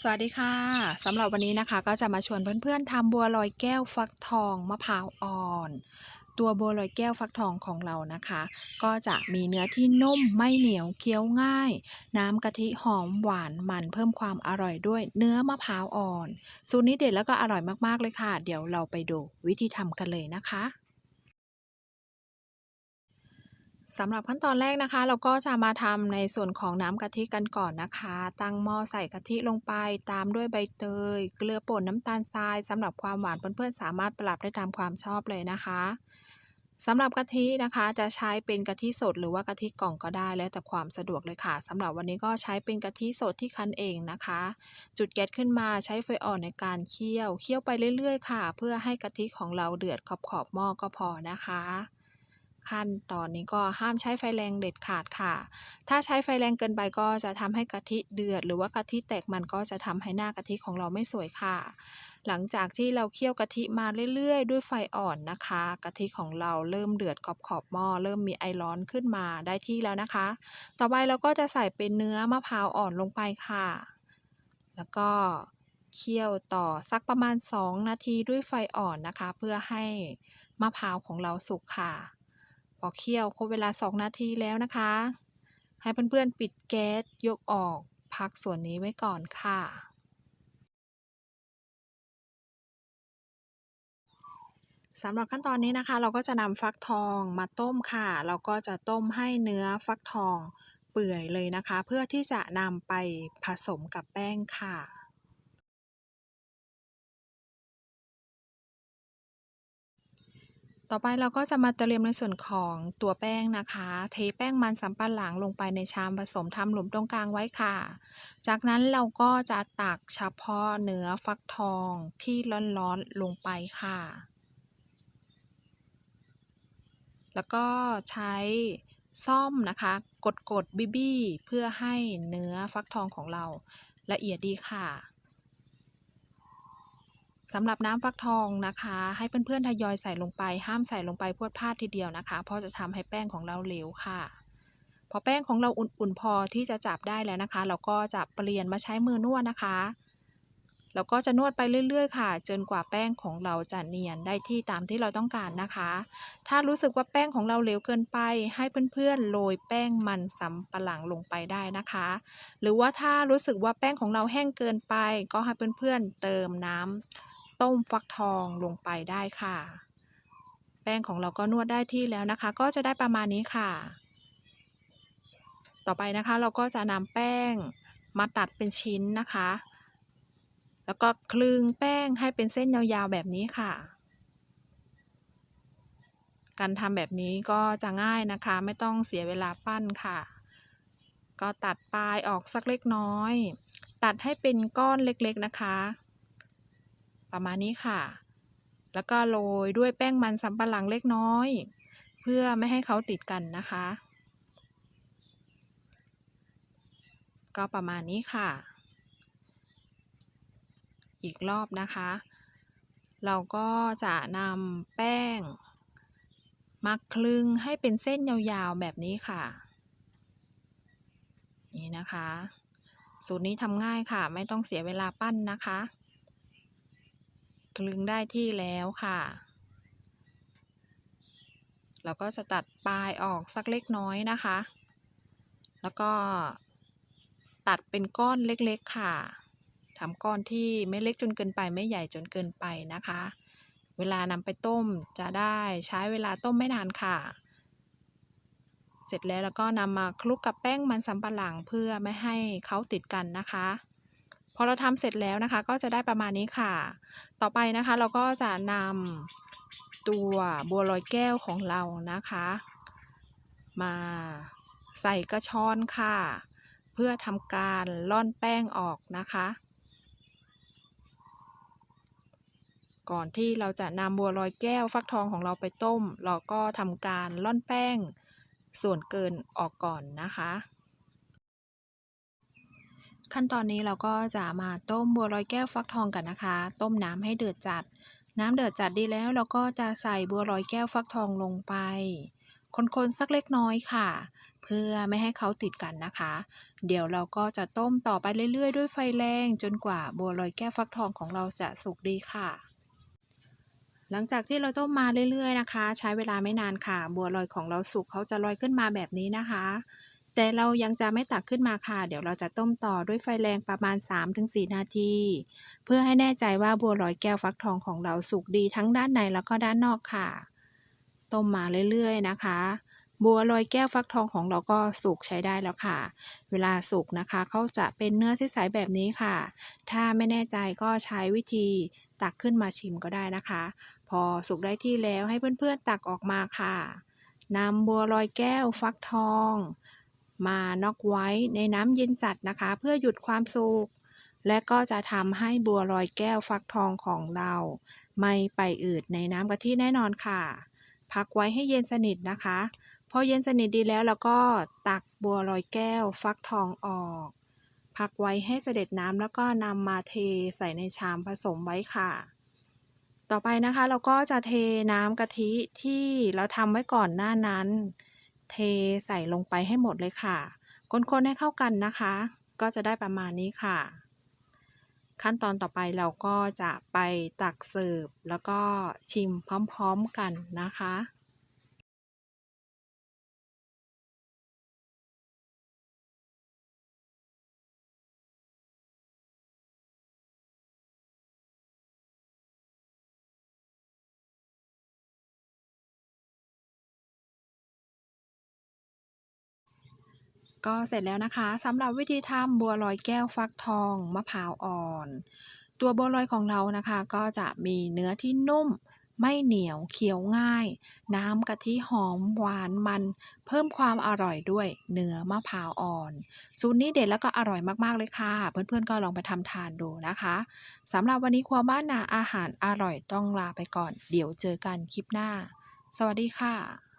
สวัสดีค่ะสำหรับวันนี้นะคะก็จะมาชวนเพื่อนๆทำบัวลอยแก้วฟักทองมะพร้าวอ่อน ตัวบัวลอยแก้วฟักทองของเรานะคะ ก็จะมีเนื้อที่นุ่มไม่เหนียวเคี้ยวง่าย น้ำกะทิหอมหวานมันเพิ่มความอร่อยด้วยเนื้อมะพร้าวอ่อน สูตรนี้เด็ดแล้วก็อร่อยมากๆเลยค่ะ เดี๋ยวเราไปดูวิธีทำกันเลยนะคะ สำหรับขั้นตอนแรกนะคะ เราก็จะมาทำในส่วนของน้ำกะทิกันก่อนนะคะ ตั้งหม้อใส่กะทิลงไป ตามด้วยใบเตย เกลือป่นน้ำตาลทรายสำหรับความหวานเพื่อนๆสามารถปรับได้ตามความชอบเลยนะคะสำหรับกะทินะคะจะใช้เป็นกะทิสดหรือว่ากะทิกล่องก็ได้แล้วแต่ความสะดวกเลยค่ะสำหรับวันนี้ก็ใช้เป็นกะทิสดที่คั้นเองนะคะ จุดแก๊สขึ้นมาใช้ไฟอ่อนในการเคี่ยวเคี่ยวไปเรื่อยๆ ค่ะ เพื่อให้กะทิของเราเดือดขอบขอบหม้อก็พอนะคะ ขั้นตอนนี้ก็ห้ามใช้ไฟแรงเด็ดขาดค่ะ ถ้าใช้ไฟแรงเกินไปก็จะทำให้กะทิเดือด หรือว่ากะทิแตกมันก็จะทำให้หน้ากะทิของเราไม่สวยค่ะ หลังจากที่เราเคี่ยวกะทิมาเรื่อยๆ ด้วยไฟอ่อนนะคะ กะทิของเราเริ่มเดือดขอบขอบหม้อเริ่มมีไอร้อนขึ้นมาได้ที่แล้วนะคะ ต่อไปเราก็จะใส่เป็นเนื้อมะพร้าวอ่อนลงไปค่ะ แล้วก็เคี่ยวต่อสักประมาณ 2 นาทีด้วยไฟอ่อนนะคะ เพื่อให้มะพร้าวของเราสุกค่ะ พอเคี่ยวครบเวลา 2 นาทีแล้วนะคะ ให้เพื่อนๆปิดแก๊สยกออกพักส่วนนี้ไว้ก่อนค่ะ สำหรับขั้นตอนนี้นะคะ เราก็จะนำฟักทองมาต้มค่ะ เราก็จะต้มให้เนื้อฟักทองเปื่อยเลยนะคะ เพื่อที่จะนำไปผสมกับแป้งค่ะ ต่อไปเราก็จะมาเตรียมในส่วนของตัวแป้งนะคะ เทแป้งมันสำปะหลังลงไปในชามผสมทำหลุมตรงกลางไว้ค่ะ จากนั้นเราก็จะตักเฉพาะเนื้อฟักทองที่ร้อนๆลงไปค่ะ แล้วก็ใช้ซ่อมนะคะ กดกดบีบี้เพื่อให้เนื้อฟักทองของเราละเอียดดีค่ะ สำหรับน้ำฟักทองนะคะ ให้เพื่อนๆทยอยใส่ลงไป ห้ามใส่ลงไปพวดพลาดทีเดียวนะคะ เพราะจะทำให้แป้งของเราเหลวค่ะ พอแป้งของเราอุ่นๆพอที่จะจับได้แล้วนะคะ เราก็จะเปลี่ยนมาใช้มือนวดนะคะเราก็จะนวดไปเรื่อย ๆ ค่ะ จนกว่าแป้งของเราจะเนียนได้ที่ตามที่เราต้องการนะคะ ถ้ารู้สึกว่าแป้งของเราเหลวเกินไป ให้เพื่อนๆโรยแป้งมันสำปะหลังลงไปได้นะคะ หรือว่าถ้ารู้สึกว่าแป้งของเราแห้งเกินไป ก็ให้เพื่อนๆเติมน้ำ ต้มฟักทองลงไปได้ค่ะ แป้งของเราก็นวดได้ที่แล้วนะคะ ก็จะได้ประมาณนี้ค่ะ ต่อไปนะคะเราก็จะนำแป้งมาตัดเป็นชิ้นนะคะ แล้วก็คลึงแป้งให้เป็นเส้นยาวๆแบบนี้ค่ะ การทำแบบนี้ก็จะง่ายนะคะ ไม่ต้องเสียเวลาปั้นค่ะ ก็ตัดปลายออกสักเล็กน้อย ตัดให้เป็นก้อนเล็กๆนะคะ ประมาณนี้ค่ะ แล้วก็โรยด้วยแป้งมันสำปะหลังเล็กน้อย เพื่อไม่ให้เขาติดกันนะคะ ก็ประมาณนี้ค่ะ อีกรอบนะคะ เราก็จะนำแป้งมาคลึงให้เป็นเส้นยาวๆแบบนี้ค่ะ นี่นะคะ สูตรนี้ทำง่ายค่ะ ไม่ต้องเสียเวลาปั้นนะคะ คลึงได้ที่แล้วค่ะ เราก็จะตัดปลายออกสักเล็กน้อยนะคะ แล้วก็ตัดเป็นก้อนเล็กๆค่ะทำก้อนที่ไม่เล็กจนเกินไปไม่ใหญ่จนเกินไปนะคะ เวลานำไปต้มจะได้ใช้เวลาต้มไม่นานค่ะ เสร็จแล้วแล้วก็นำมาคลุกกับแป้งมันสำปะหลังเพื่อไม่ให้เขาติดกันนะคะ พอเราทำเสร็จแล้วนะคะ ก็จะได้ประมาณนี้ค่ะ ต่อไปนะคะ เราก็จะนำตัวบัวลอยแก้วของเรานะคะ มาใส่กระชอนค่ะ เพื่อทำการล่อนแป้งออกนะคะ ก่อนที่เราจะนำบัวลอยแก้วฟักทองของเราไปต้ม เราก็ทำการล่อนแป้งส่วนเกินออกก่อนนะคะ ขั้นตอนนี้เราก็จะมาต้มบัวลอยแก้วฟักทองกันนะคะ ต้มน้ำให้เดือดจัด น้ำเดือดจัดดีแล้ว เราก็จะใส่บัวลอยแก้วฟักทองลงไปคนๆสักเล็กน้อยค่ะ เพื่อไม่ให้เขาติดกันนะคะ เดี๋ยวเราก็จะต้มต่อไปเรื่อยๆ ด้วยไฟแรงจนกว่าบัวลอยแก้วฟักทองของเราจะสุกดีค่ะ หลังจากที่เราต้มมาเรื่อยๆนะคะ ใช้เวลาไม่นานค่ะ บัวลอยของเราสุกเขาจะลอยขึ้นมาแบบนี้นะคะ แต่เรายังจะไม่ตักขึ้นมาค่ะ เดี๋ยวเราจะต้มต่อด้วยไฟแรงประมาณ 3-4 นาที เพื่อให้แน่ใจว่าบัวลอยแก้วฟักทองของเราสุกดีทั้งด้านในแล้วก็ด้านนอกค่ะ ต้มมาเรื่อยๆนะคะ บัวลอยแก้วฟักทองของเราก็สุกใช้ได้แล้วค่ะ เวลาสุกนะคะเขาจะเป็นเนื้อใสๆแบบนี้ค่ะ ถ้าไม่แน่ใจก็ใช้วิธีตักขึ้นมาชิมก็ได้นะคะ พอสุกได้ที่แล้วให้เพื่อนๆตักออกมาค่ะนำบัวลอยแก้วฟักทอง มาน็อกไว้ในน้ำเย็นจัดนะคะ เพื่อหยุดความสุกและก็จะทำให้บัวลอยแก้วฟักทองของเรา ไม่ไปอืดในน้ำกะทิแน่นอนค่ะ พักไว้ให้เย็นสนิทนะคะ พอเย็นสนิทดีแล้วเราก็ตักบัวลอยแก้วฟักทองออก พักไว้ให้เสด็จน้ำแล้วก็นำมาเทใส่ในชามผสมไว้ค่ะ ต่อไปนะคะเราก็จะเทน้ำกะทิที่เราทำไว้ก่อนหน้านั้น เทใส่ลงไปให้หมดเลยค่ะ คนๆให้เข้ากันนะคะ ก็จะได้ประมาณนี้ค่ะ ขั้นตอนต่อไปเราก็จะไปตักเสิร์ฟแล้วก็ชิมพร้อมๆกันนะคะ ก็เสร็จแล้วนะคะสำหรับวิธีทำบัวลอยแก้วฟักทองมะพร้าวอ่อน ตัวบัวลอยของเรานะคะก็จะมีเนื้อที่นุ่ม ไม่เหนียวเคี้ยวง่าย น้ำกะทิหอมหวานมัน เพิ่มความอร่อยด้วยเนื้อมะพร้าวอ่อนสูตรนี้เด็ดแล้วก็อร่อยมากๆเลยค่ะ เพื่อนๆก็ลองไปทำทานดูนะคะสำหรับวันนี้ครัวบ้านนาอาหารอร่อยต้องลาไปก่อน เดี๋ยวเจอกันคลิปหน้า สวัสดีค่ะ